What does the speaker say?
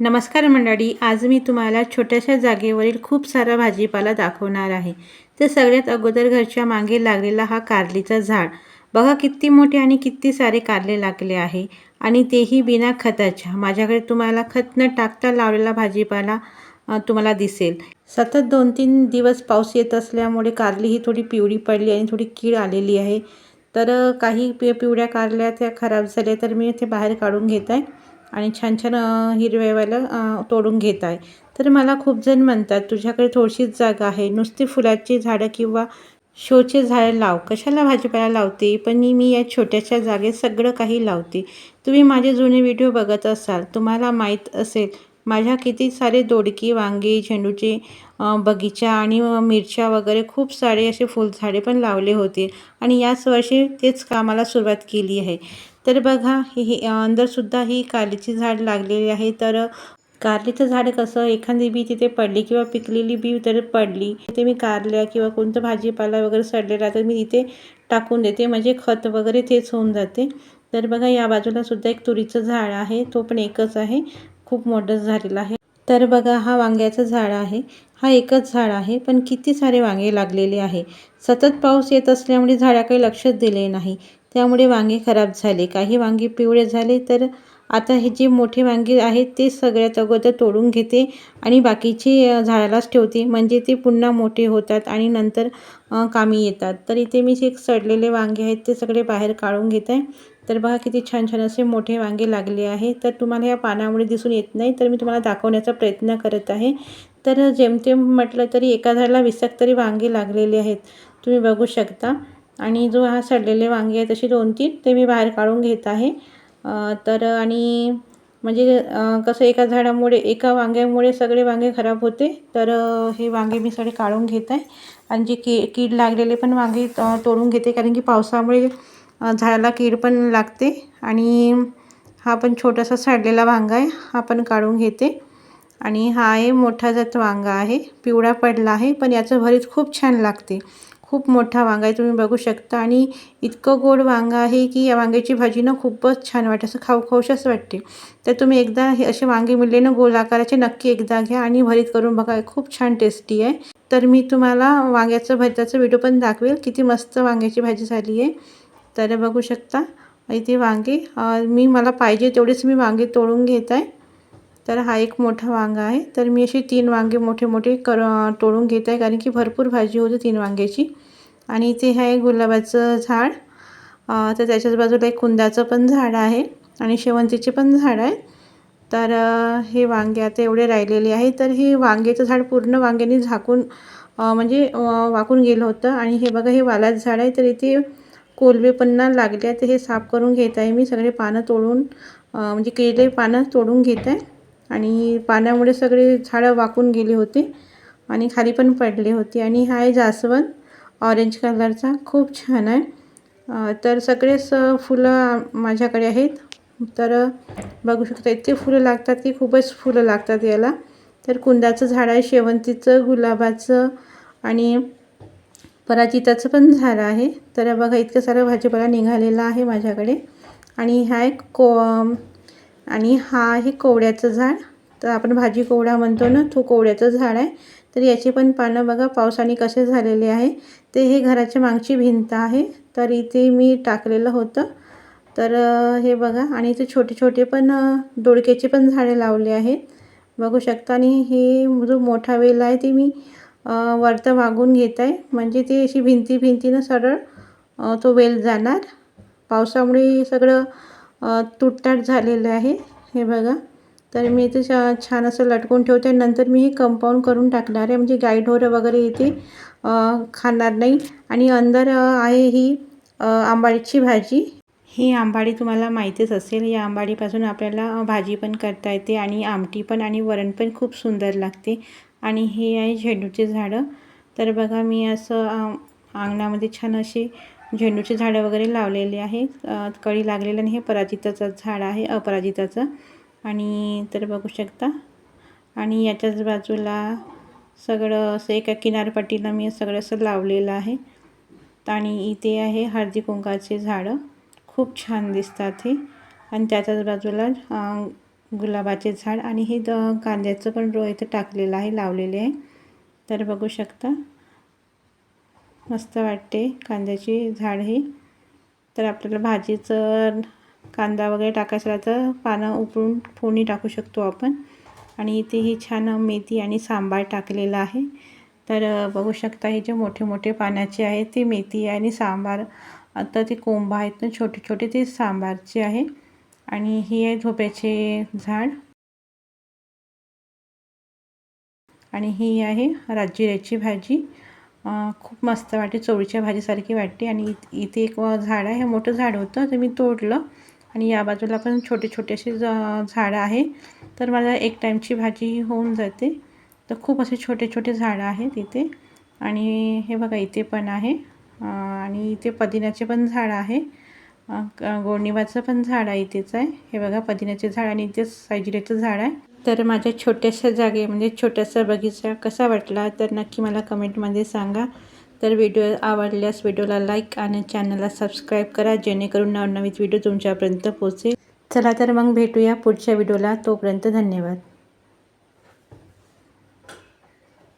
नमस्कार मंडळी आज मी तुम्हाला छोट्याशा जागेवरील खूप सारा भाजीपाला दाखवणार आहे. तर सगळ्यात अगोदर घरच्या मागे लागलेला हा कारलीचा झाड. बघा किती मोठे आणि किती सारे कारले लागले आहे. आणि तेही बिना खताच्या. माझ्याकडे तुम्हाला खत न टाकता लावलेला भाजीपाला तुम्हाला दिसेल. सतत दोन तीन दिवस पाऊस येत असल्यामुळे कारली ही थोडी पिवळी पडली आणि थोडी कीड आलेली आहे. तर काही पि पिवळ्या कारल्या त्या खराब झाल्या तर मी ते बाहेर काढून घेत आहे. आणि छान छान अ, हिरव्यावाला तोडून घेत आहे. तर मला खूप जण म्हणतात तुझ्याकडे थोडीशीच जागा आहे. नुसती फुलाची झाडं किंवा शोचे झाडं लाव. कशाला भाजीपाला लावते? पण मी या छोट्याशा जागेत सगळं काही लावते. तुम्ही माझे जुने व्हिडिओ बघत असाल तुम्हाला माहीत असेल माझ्या किती सारे दोडकी वांगे झेंडूचे बगीचा आणि मिरच्या वगैरे खूप सारे असे फुलझाडे पण लावले होते. आणि याच वर्षी तेच कामाला सुरुवात केली आहे. तर बघा हे अंदरसुद्धा ही कारलीची झाड लागलेली आहे. तर कारलीचं झाड कसं एखादी बी तिथे पडली किंवा पिकलेली बी तर पडली ते मी कारल्या किंवा कोणतं भाजीपाला वगैरे सडलेला तर मी तिथे टाकून देते. म्हणजे खत वगैरे तेच होऊन जाते. तर बघा या बाजूला सुद्धा एक तुरीचं झाड आहे. तो पण एकच आहे. खूप मोठं झालेलं आहे. तर बघा हा वांग्याचं झाड आहे. हा एकच झाड आहे पण किती सारे वांगे लागलेले आहे. सतत पाऊस येत असल्यामुळे झाडाकडे लक्षच दिले नाही. त्यामुळे वांगे खराब झाले. काही वांगे पिवळे झाले तर आता हे जे मोठे वांगे आहेत ते सगळ्यात अगोदर तोडून घेते आणि बाकीचे झाडालाच ठेवते. म्हणजे ते पुन्हा मोठे होतात आणि नंतर कामी येतात. तर इथे मी जे सडलेले वांगे आहेत ते सगळे बाहेर काढून घेत. आहे तर बघा किती छान छान असे मोठे वांगे लागले आहे. तर तुम्हाला या पानामुळे दिसून येत नाही तर मी तुम्हाला दाखवण्याचा प्रयत्न करत आहे. तर जेमतेम म्हटलं तरी एका झाडाला विसक तरी वांगे लागलेले आहेत. तुम्ही बघू शकता. आणि जो हा सडलेले वांगे आहेत असे दोन तीन ते मी बाहेर काढून घेत आहे. तर आणि म्हणजे कसं एका झाडामुळे एका वांग्यामुळे सगळे वांगे खराब होते तर हे वांगे मी सगळे काढून घेत आहे. आणि जे की कीड लागलेले पण वांगे तोडून घेते कारण की पावसामुळे झाडाला कीड पण लागते. आणि हा पण छोटासा सडलेला वांगा आहे हा पण काढून घेते. आणि हा आहे मोठा जात वांगा आहे पिवळा पडला आहे पण याचं भरीत खूप छान लागते. खूप मोठा वांगा आहे तुम्ही बघू शकता. आणि इतकं गोड वांगा आहे की या वांग्याची भाजी ना खूपच छान वाटते असं खाऊ खाऊशाच वाटते. तर तुम्ही एकदा हे असे वांगे मिळले ना गोल आकाराचे नक्की एकदा घ्या आणि भरीत करून बघा खूप छान टेस्टी आहे. तर मी तुम्हाला वांग्याचं भरताचं व्हिडिओ पण दाखवेल किती मस्त वांग्याची भाजी झाली आहे. तर बघू शकता इथे वांगे मी मला पाहिजे तेवढेच मी वांगे तोडून घेत आहे. तर हा एक मोठा वांगा आहे. तर मी असे तीन वांगे मोठे मोठे कर तोडून घेत आहे कारण की भरपूर भाजी होती तीन वांग्याची. आणि इथे आहे गुलाबाचं झाड. तर त्याच्याच बाजूला एक कुंदाचं पण झाड आहे आणि शेवंतीचे पण झाड आहे. तर हे वांगे आता एवढे राहिलेले आहे तर हे वांग्याचं झाड पूर्ण वांग्याने झाकून म्हणजे वाकून गेलं होतं. आणि हे बघा हे वालाचं झाड आहे. तर इथे कोलवे पन्ना लागले तर हे साफ करून घेत आहे मी. सगळे पानं तोडून म्हणजे केले पानं तोडून घेत आहे. आणि पाण्यामुळे सगळे झाडं वाकून गेले होते आणि खाली पण पडले होते. आणि हा आहे जास्वंद ऑरेंज कलरचा खूप छान आहे. तर सगळेच फुलं माझ्याकडे आहेत. तर बघू शकता इतके फुलं लागतात की खूपच फुलं लागतात याला. तर कुंदाचं झाड आहे शेवंतीचं गुलाबाचं आणि पराजिताचं पण झाड आहे. तर बघा इतकं सारं भाजीपाला निघालेला आहे माझ्याकडे. आणि हा एक को आणि हा आहे कोवड्याचं झाड. तर आपण भाजी कोवडा म्हणतो ना तो कोवड्याचं झाड आहे. तर याची पण पानं बघा पावसाने कसे झालेले आहे. ते हे घराच्या मागची भिंत आहे. तर इथे मी टाकलेलं होतं. तर हे बघा आणि इथे छोटे छोटे पण अ, दोडक्याचे पण झाडे लावले आहेत. बघू शकता आणि हे जो मोठा वेल आहे ते मी वरतं वागून घेत आहे. म्हणजे ते अशी भिंती भिंतीनं सरळ तो वेल जाणार. पावसामुळे सगळं तुटताट झालेलं आहे. हे बघा. तर मी इथे छा छान असं लटकून ठेवते. नंतर मी हे कंपाऊंड करून टाकणार आहे. म्हणजे गाई ढोरं वगैरे इथे खाणार नाही. आणि अंदर आहे ही आंबाडीची भाजी. ही आंबाडी तुम्हाला माहीतच असेल. या आंबाडीपासून आपल्याला भाजी पण करता येते आणि आमटी पण आणि वरण पण खूप सुंदर लागते. आणि हे आहे झेंडूचे झाडं. तर बघा मी असं अंगणामध्ये छान अशी झेंडूचे झाडं वगैरे लावलेले आहे कळी लागलेलं आणि हे पराजिताचं झाड आहे अपराजिताचं. आणि तर बघू शकता. आणि याच्याच बाजूला सगळं असं एका किनारपट्टीला मी सगळं असं लावलेलं आहे. आणि इथे आहे हळदी कुंकाचे झाडं. खूप छान दिसतात हे. आणि त्याच्याच बाजूला गुलाबाचे झाड आणि हे द कांद्याचं पण रो इथं टाकलेलं आहे लावलेले आहे. तर बघू शकता. मस्त वाटते. कांद्याची झाड ही तर आपल्याला भाजीचं कांदा वगैरे टाकायचं तर पानं उपळून फोडणी टाकू शकतो आपण. आणि इथे ही छान मेथी आणि सांबार टाकलेलं आहे. तर बघू शकता हे जे मोठे मोठे पाण्याचे आहे ते मेथी आणि सांबार. आता ते कोंब आहेत ना छोटे छोटे ते सांबारचे आहे. आणि ही आहे झोप्याचे झाड. आणि ही आहे राजजिऱ्याची भाजी. खूप मस्त वाटते. चवळीच्या भाजीसारखी वाटते. आणि इथे एक झाड आहे. मोठं झाड होतं. ते मी तोडलं. आणि या बाजूला पण छोटे छोटे असे झाडं आहे. तर मला एक टाईमची भाजी होऊन जाते. तर खूप असे छोटे छोटे झाडं आहेत इथे. आणि हे बघा इथे पण आहे. आणि इथे पदिन्याचे पण झाड आहे. गोडनिबाचं पण झाड आहे. इथेच आहे. हे बघा पदिन्याचे झाड. आणि इथेच सायजिऱ्याचं झाड आहे. तर माझ्या छोट्याशा जागे म्हणजे छोटासा बगीचा कसा वाटला तर नक्की मला कमेंटमध्ये सांगा. तर व्हिडिओ आवडल्यास व्हिडिओला लाईक आणि चॅनलला सबस्क्राईब करा जेणेकरून नवनवीन व्हिडिओ तुमच्यापर्यंत पोहोचेल. चला तर मग भेटूया पुढच्या व्हिडिओला. तोपर्यंत धन्यवाद.